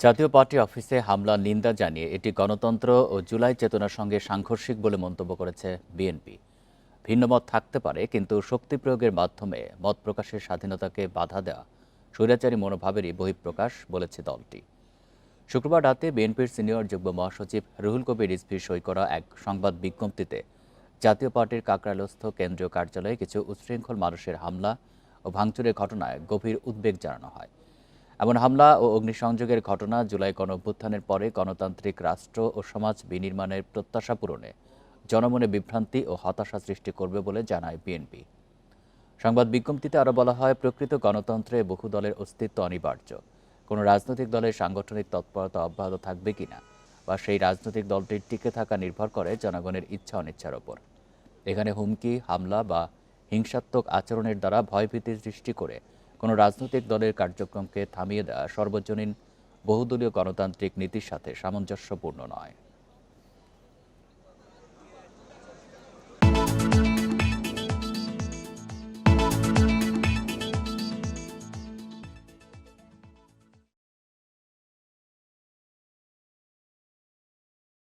জাতীয় পার্টি অফিসে হামলা নিন্দা জানিয়ে এটি গণতন্ত্র ও জুলাই চেতনার সঙ্গে সাংঘর্ষিক বলে মন্তব্য করেছে বিএনপি। ভিন্নমত থাকতে পারে, কিন্তু শক্তি প্রয়োগের মাধ্যমে মত প্রকাশের স্বাধীনতাকে বাধা দেওয়া স্বৈরাচারী মনোভাবেরই বহিঃপ্রকাশ বলেছে দলটি। শুক্রবার রাতে বিএনপির সিনিয়র যুগ্ম মহাসচিব রুহুল কবির রিজভি সই করা এক সংবাদ বিজ্ঞপ্তিতে জাতীয় পার্টির কাকরালস্থ কেন্দ্রীয় কার্যালয়ে কিছু উচ্ছৃঙ্খল মানুষের হামলা ও ভাঙচুরের ঘটনায় গভীর উদ্বেগ জানানো হয়। এমন হামলা ও অগ্নিসংযোগের ঘটনা জুলাই গণ অভ্যুত্থানের পরে গণতান্ত্রিক রাষ্ট্র ও সমাজ বিনির্মাণের প্রত্যাশা পূরণে জনমনে বিভ্রান্তি ও হতাশা সৃষ্টি করবে বলে জানায় বিএনপি। সংবাদ বিজ্ঞপ্তিতে আরও বলা হয়, প্রকৃত গণতন্ত্রে বহু দলের অস্তিত্ব অনিবার্য। কোনো রাজনৈতিক দলের সাংগঠনিক তৎপরতা অব্যাহত থাকবে কিনা বা সেই রাজনৈতিক দলটির টিকে থাকা নির্ভর করে জনগণের ইচ্ছা অনিচ্ছার ওপর। এখানে হুমকি, হামলা বা হিংসাত্মক আচরণের দ্বারা ভয়ভীতির সৃষ্টি করে কোনো রাজনৈতিক দলের কার্যক্রমকে থামিয়ে দেওয়া সর্বজনীন বহুদলীয় গণতান্ত্রিক নীতির সাথে সামঞ্জস্যপূর্ণ নয়।